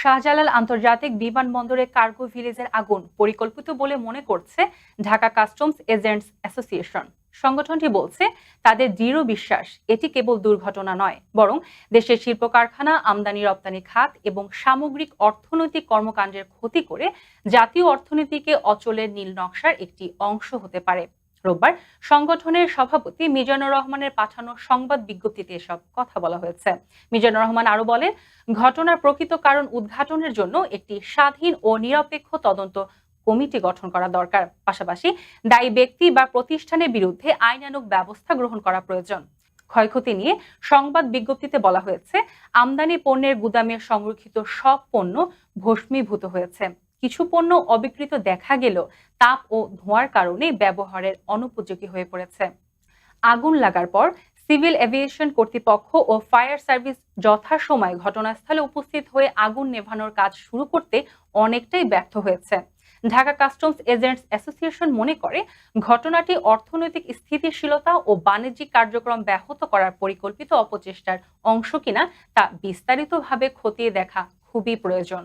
শাহজালাল আন্তর্জাতিক বিমানবন্দরে কার্গো ভিলেজের আগুন পরিকল্পিত বলে মনে করছে ঢাকা কাস্টমস এজেন্টস অ্যাসোসিয়েশন। সংগঠনটি বলছে, তাদের দৃঢ় বিশ্বাস এটি কেবল দুর্ঘটনা নয়, বরং দেশের শিল্প কারখানা আমদানি রপ্তানি খাত এবং সামগ্রিক অর্থনৈতিক কর্মকাণ্ডের ক্ষতি করে জাতীয় অর্থনীতিকে অচলের নীল নকশার একটি অংশ হতে পারে। রোববার সংগঠনের সভাপতি মিজানুর রহমানের পাঠানো সংবাদ বিজ্ঞপ্তিতে এসব কথা বলা হয়েছে। মিজানুর রহমান আরও বলেন, ঘটনার প্রকৃত কারণ উদ্ঘাটনের জন্য একটি স্বাধীন ও নিরপেক্ষ তদন্ত কমিটি গঠন করা দরকার। পাশাপাশি দায়ী ব্যক্তি বা প্রতিষ্ঠানের বিরুদ্ধে আইনানুগ ব্যবস্থা গ্রহণ করা প্রয়োজন। ক্ষয়ক্ষতি নিয়ে সংবাদ বিজ্ঞপ্তিতে বলা হয়েছে, আমদানি পণ্যের গুদামে সংরক্ষিত সব পণ্য ভস্মীভূত হয়েছে। কিছু পণ্য অবিকৃত দেখা গেলেও তাপ ও ধোঁয়ার কারণে ব্যবহারের অনুপযোগী হয়ে পড়েছে। আগুন লাগার পর সিভিল এভিয়েশন কর্তৃপক্ষ ও ফায়ার সার্ভিস যথাসময়ে ঘটনাস্থলে উপস্থিত হয়ে আগুন নেভানোর কাজ শুরু করতে অনেকটাই ব্যর্থ হয়েছে। ঢাকা কাস্টমস এজেন্টস অ্যাসোসিয়েশন মনে করে, ঘটনাটি অর্থনৈতিক স্থিতিশীলতা ও বাণিজ্যিক কার্যক্রম ব্যাহত করার পরিকল্পিত অপচেষ্টার অংশ কিনা তা বিস্তারিতভাবে খতিয়ে দেখা খুবই প্রয়োজন।